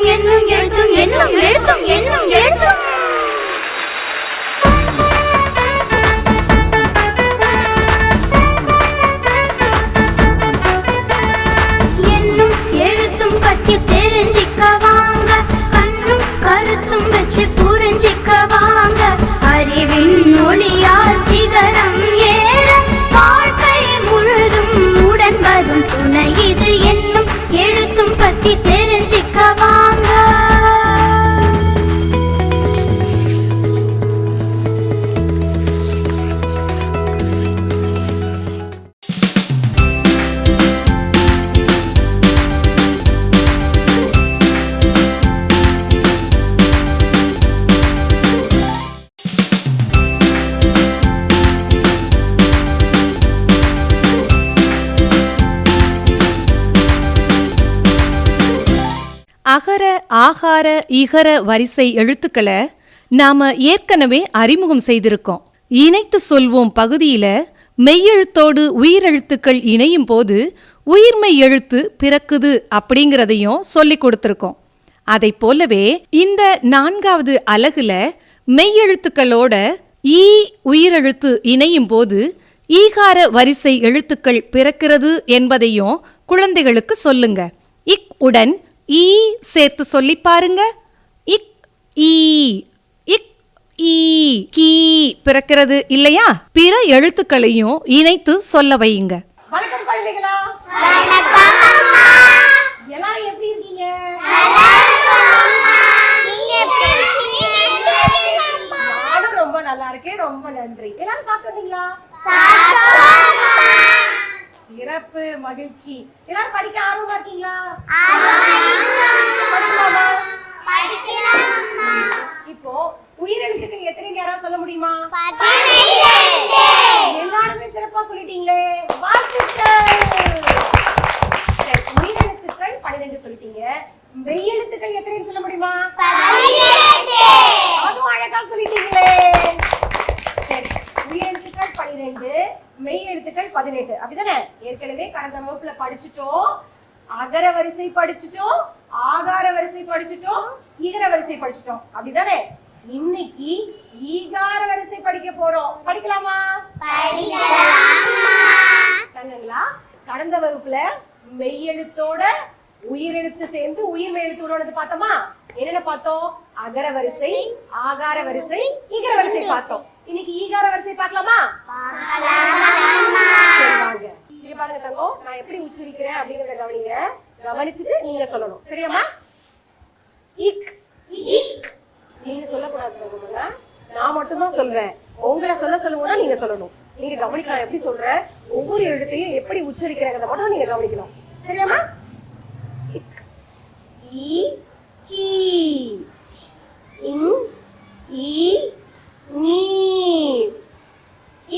எழுத்தும் என்னும் எழுத்தும் அகர ஆகார இகர வரிசை எழுத்துக்களை நாம ஏற்கனவே அறிமுகம் செய்திருக்கோம். இணைத்து சொல்வோம் பகுதியில மெய்யெழுத்தோடு உயிரெழுத்துக்கள் இணையும் போது உயிர்மை எழுத்து பிறக்குது அப்படிங்கிறதையும் சொல்லி கொடுத்துருக்கோம். அதை போலவே இந்த நான்காவது அலகுல மெய்யெழுத்துக்களோட ஈ உயிரெழுத்து இணையும் போது ஈகார வரிசை எழுத்துக்கள் பிறக்கிறது என்பதையும் குழந்தைகளுக்கு சொல்லுங்க. இக் உடன் ஈ சேர்த்து சொல்லி பாருங்க. இக் ஈ இக் ஈ கீ பிறக்கிறது இல்லையா? பிற எழுத்துக்களையும் இணைத்து சொல்ல வையுங்க. வணக்கம் குழந்தைகளா. எல்லாரும் எப்படி இருக்கீங்க? நானும் ரொம்ப நல்லா இருக்கேன். ரொம்ப நன்றி. எல்லாரும் சாப்பிட்டு வந்தீங்களா? சிறப்பு மகிழ்ச்சி. எல்லாரும் படிக்க ஆர்வமா இருக்கீங்களா? படிக்கலாமா இப்போ உயிரெழுத்துக்கள் எத்தனை யாராவது சொல்ல முடியுமா? எல்லாருமே சிறப்பா சொல்லிட்டீங்களே வாழ்த்துக்கள் சரி, உயிரெழுத்துக்கள் பன்னிரெண்டு சொல்லிட்டீங்க மெய்யெழுத்துக்கள் எத்தனைன்னு சொல்ல முடியுமா அதுவும் அழகா சொல்லிட்டீங்களே சரி உயிரெழுத்துக்கள் பன்னிரெண்டு மெய் எழுத்துக்கள் பதினெட்டு அப்படிதானே ஏற்கனவே கடந்த வகுப்புல படிச்சுட்டோம் அகர வரிசை படிச்சுட்டோம் ஆகார வரிசை படிச்சுட்டோம் ஈகர வரிசை படிச்சுட்டோம். அப்படிதானே? இன்னைக்கு ஈகார வரிசை படிக்க போறோம். படிக்கலாமா? தங்கங்களா கடந்த வகுப்புல மெய்யெழுத்தோட உயிரெழுத்து சேர்ந்து உயிர் மெய்யெழுத்தோட பார்த்தோமா? என்னென்ன பார்த்தோம்? அகர வரிசை ஆகார வரிசை ஈகர வரிசை பார்த்தோம். இன்னைக்கு ஈகார வரிசை பார்க்கலாமா சரி வாங்க இங்க பாருங்க தங்கம் நான் எப்படி உச்சரிக்கிறேன் அப்படிங்கறத கவனிங்க. கவனிச்சுட்டு நீங்க சொல்லணும். சரியாம்மா? இக். நீங்க சொல்லக்கூடாது. நான் மட்டும் தான் சொல்றேன். உங்களை சொல்ல சொல்லும்போது நீங்க சொல்லணும். நீங்க கவனிக்கலாம் எப்படி சொல்றேன்? ஒவ்வொரு எழுத்தையும் எப்படி உச்சரிக்கிறத மட்டும் நீங்க கவனிக்கணும். சரியாம்மா? இக். ஈ கீ. இன் ஈ நீ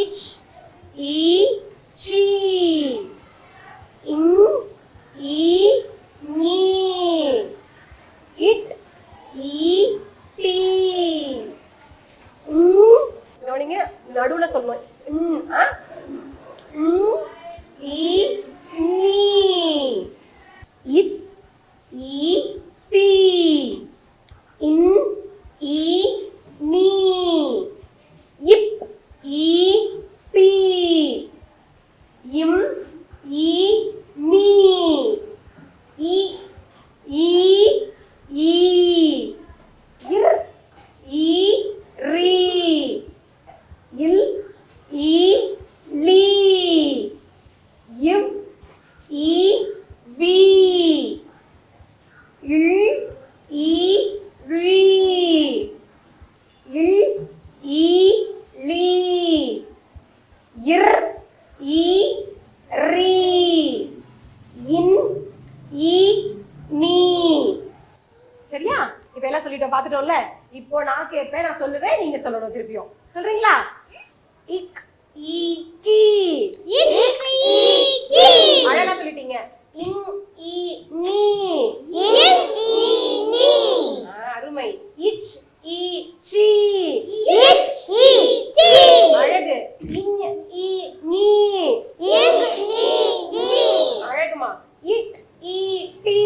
இச் ஈ சி இன் ஈ நீ இட் ஈ டி ம் கவனிங்க நடுவுல சொல்லணும் ம் ஆ ம் ஈ நீ இட் ஈ டி இன் ஈ நீ இப் ஈ பி இம் ஈ மீ இ ஈ ஈ இர் ஈ ரீ இல் ஈ லீ இவ் ஈ வி இல் ஈ ரீ இல் ஈ லீ இர் ஈ ரீ இன் ஈ நீ. சரியா? இப்ப எல்லாம் சொல்லிட்டோம் பார்த்துட்டோம்ல? இப்போ நான் கேட்பேன் நான் சொல்லுவேன் நீங்க சொல்லணும் திருப்பியும். சொல்றீங்களா? இக் ஈ கீ. அழகா சொல்லிட்டீங்க. இங் ஈ நீ. ஆ, அருமை. இச் ஈ சி. அழகு இஞ் ஈ நீ அழகுமா இட் ஈ டி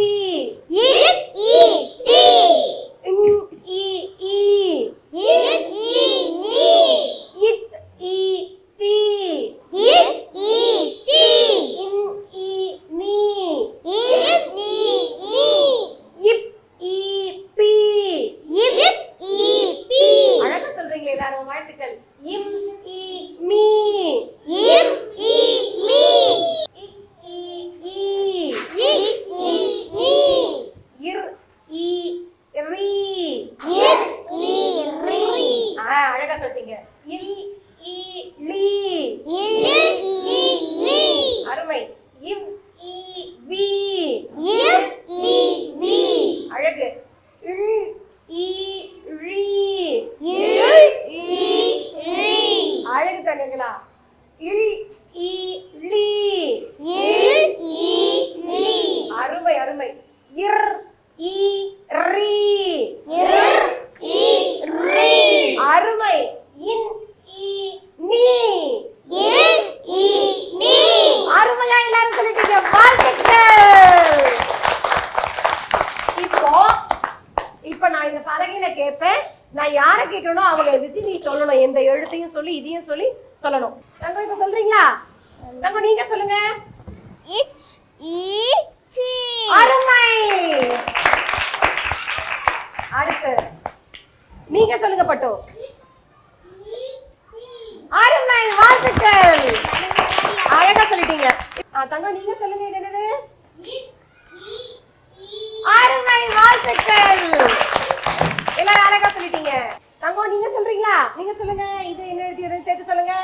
எல்லாருக்கும் வாழ்த்துக்கள் இம் இ மீ இம் இ மீ இ இ ஈ இ இ ஈ இர் இ ரீ இர் இ ரி ஆ அழகா சொல்லிட்டீங்க இல் இ லீ இல் இ லி அருமை இவ் இ வி இர் இ வி அழகு இல் இ ழி இல் இ ரி அழகு தங்கங்களா இல் இ லீ இல் இ லி அருமை அருமை இர் இ ரீ இர் இ ரி அருமை இன் இ நீ இல் இ நீ அருமையா எல்லாரும் சொல்லிட்டீங்க வாழ்த்துக்கள் இப்போ இப்போ நான் இந்த பலகையில கேட்பேன் நான் யாரை கேட்கறனோ அவங்க எதிர்த்து நீ சொல்லணும் எந்த எழுத்தையும் சொல்லி இதையும் சொல்லி சொல்லணும் தங்கம் இப்போ சொல்றீங்களா தங்கம் நீங்க சொல்லுங்க. இச் இ சி அருமை. அடுத்து. நீங்க சொல்லுங்க பட்டு. அருமை வாழ்த்துக்கள். அழகா சொல்லிட்டீங்க. தங்கம் நீங்க சொல்லுங்க இது என்னது? அருமை வாழ்த்துக்கள். எல்லாரும் அழகா சொல்லிட்டீங்க. தங்கம் நீங்க சொல்றீங்களா? நீங்க சொல்லுங்க இது என்ன எழுதி சேர்த்து சொல்லுங்க.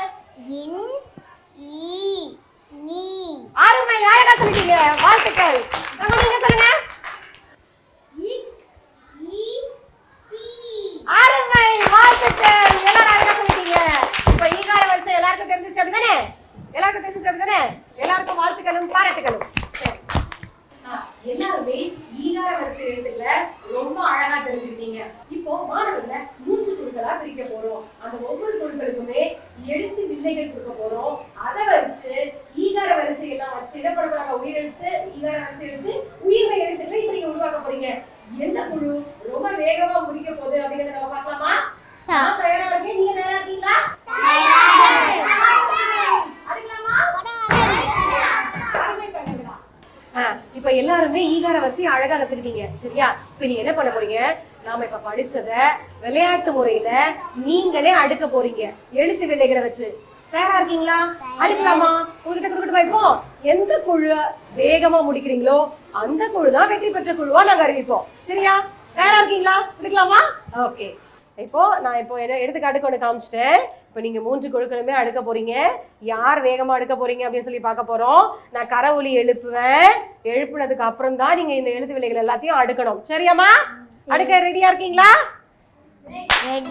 அருமை அழகா சொல்லிட்டீங்க வாழ்த்துக்கள். தங்கம் நீங்க சொல்லுங்க. இக் இ டி அருமை வாழ்த்துக்கள். எல்லாரும் அழகா சொல்லிட்டீங்க. இப்போ ஈகார வரிசை எல்லாருக்கும் தெரிஞ்சிச்சு அப்படிதானே? எல்லாருக்கும் தெரிஞ்சிச்சு அப்படிதானே? எல்லாருக்கும் வாழ்த்துக்களும் பாராட்டுகளும் சரி. எல்லாருமே ஈகார வரிசை எழுத்துக்களை ரொம்ப அழகா தெரிஞ்சுக்கிட்டீங்க. இப்போ மாணவர்களை மூன்று குழுக்களா பிரிக்க போறோம். அந்த ஒவ்வொரு குழுக்களுக்குமே எழுத்து வில்லைகள் கொடுக்க போறோம். அதை வச்சு ஈகார வரிசை எல்லாம் வச்சு என்ன பண்ண போறாங்க உயிரெழுத்து ஈகார வரிசை எழுத்து உயிர்மை எழுத்துக்களை இப்ப நீங்க உருவாக்க போறீங்க. எந்த குழு? ரொம்ப வேகமா முடிக்க போகுது அப்படிங்கறத நம்ம பார்க்கலாமா? நான் தயாரா இருக்கேன். நீங்க தயாரா இருக்கீங்களா? இப்ப எல்லாருமே ஈகார வரிசை அழகா கத்துக்கிட்டீங்க. சரியா? இப்ப நீங்க என்ன பண்ண போறீங்க? நாம இப்ப படிச்சத விளையாட்டு முறையில நீங்களே அடுக்க போறீங்க. எழுத்து விலைகளை வச்சு. தயாரா இருக்கீங்களா? அடுக்கலாமா? உங்ககிட்ட கொடுக்கட்டு வைப்போம் எந்த குழு வேகமா முடிக்கிறீங்களோ அந்த குழு தான் வெற்றி பெற்ற குழுவா நாங்க அறிவிப்போம். சரியா? தயாரா இருக்கீங்களா? எடுக்கலாமா? ஓகே இப்போ நான் இப்போ என்ன எடுத்துக்காட்டுக்கு ஒன்று காமிச்சிட்டேன். இப்போ நீங்க மூன்று குழுக்களுமே அடுக்க போறீங்க. யார் வேகமா அடுக்க போறீங்க அப்படின்னு சொல்லி பார்க்க போறோம். நான் கரவொலி எழுப்புவேன். எழுப்புனதுக்கு அப்புறம் தான் நீங்க இந்த எழுத்து விலைகள் எல்லாத்தையும் அடுக்கணும். சரியாம்மா? அடுக்க ரெடியா இருக்கீங்களா? red.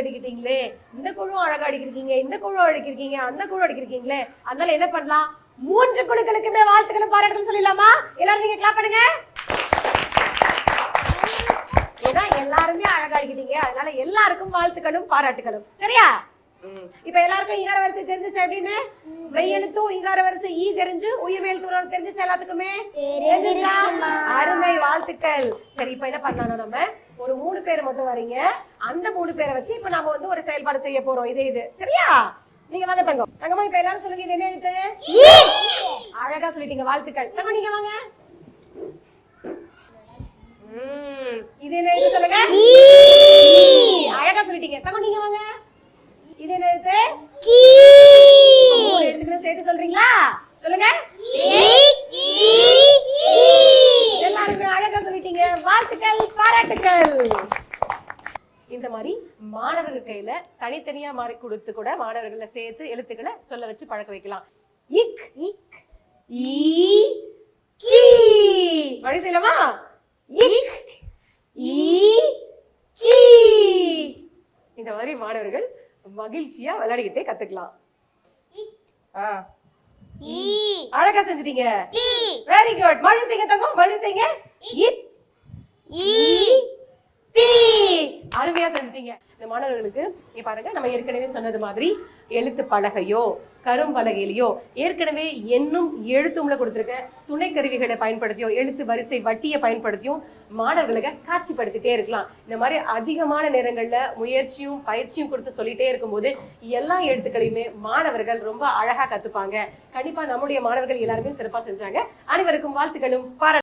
அடிக்கிட்டீங்களே? இந்த குழுவும் அழகா அடிக்கிருக்கீங்க இந்த குழு அடிக்கிருக்கீங்க அந்த குழு அடிக்கிருக்கீங்களே? அதனால என்ன பண்ணலாம்? மூன்று குழுக்களுக்குமே வாழ்த்துக்களும் பாராட்டுகள் சொல்லிடலாமா? எல்லாரும் நீங்க கிளாப் பண்ணுங்க. ஏன்னா எல்லாருமே அழகா அடிக்கிட்டீங்க. அதனால எல்லாருக்கும் வாழ்த்துக்களும் பாராட்டுகளும் சரியா? இப்ப எல்லாருக்கும் இங்கார வரிசை தெரிஞ்சுச்சா எப்படின்னு? மெய்யெழுத்தும் இங்கார வரிசை ஈ தெரிஞ்சு உயிர் எழுத்து தெரிஞ்சுச்சா எல்லாத்துக்குமே? அருமை வாழ்த்துக்கள். சரி இப்ப என்ன பண்ணலாம் நம்ம ஒரு மூணு பேர் மட்டும் வரீங்க. அந்த மூணு பேரை வச்சு இப்ப நாம வந்து ஒரு செயல்பாடு செய்ய போறோம். இதே இது. சரியா? நீங்க வாங்க தங்கம். தங்கம்மா இப்ப எல்லாரும் சொல்லுங்க இது என்ன எழுத்து? அழகா சொல்லிட்டீங்க வாழ்த்துக்கள். தங்கம் நீங்க வாங்க. இது என்ன எழுத்து சொல்லுங்க? அழகா சொல்லிட்டீங்க தங்கம் நீங்க வாங்க இது என்ன எழுத்து மூணு சேர்த்து சொல்றீங்களா? சொல்லுங்க. எல்லாருமே அழகா சொல்லிட்டீங்க. வாழ்த்துக்கள் பாராட்டுக்கள். இந்த மாதிரி மாணவர்கள் கையில தனித்தனியா மாறி கொடுத்து கூட மாணவர்களை சேர்த்து எழுத்துக்களை சொல்ல வச்சு பழக்க வைக்கலாம். இக். ஈ. கீ. மறுபடியும் செய்யலாமா? இக். ஈ. கீ. இந்த மாதிரி மாணவர்கள் மகிழ்ச்சியா விளையாடிக்கிட்டே கத்துக்கலாம். அழகா செஞ்சுட்டீங்க. வெரி குட் மறுபடியும் செய்யுங்க தங்கம் மறுபடியும் செய்யுங்க இத் தீ. அருமையா செஞ்சிட்டீங்க. இந்த மாணவர்களுக்கு நீ பாருங்க நம்ம ஏற்கனவே சொன்னது மாதிரி எழுத்து பலகையோ கரும்பலகையிலையோ ஏற்கனவே என்னும் எழுத்தும்ல கொடுத்திருக்க துணை கருவிகளை பயன்படுத்தியோ எழுத்து வரிசை வட்டியை பயன்படுத்தியும் மாணவர்களுக்கு காட்சிப்படுத்திட்டே இருக்கலாம். இந்த மாதிரி அதிகமான நேரங்கள்ல முயற்சியும் பயிற்சியும் கொடுத்து சொல்லிட்டே இருக்கும்போது எல்லா எழுத்துக்களையுமே மாணவர்கள் ரொம்ப அழகா கத்துப்பாங்க. கண்டிப்பா நம்முடைய மாணவர்கள் எல்லாருமே சிறப்பா செஞ்சாங்க. அனைவருக்கும் வாழ்த்துக்களும் பாராட்டு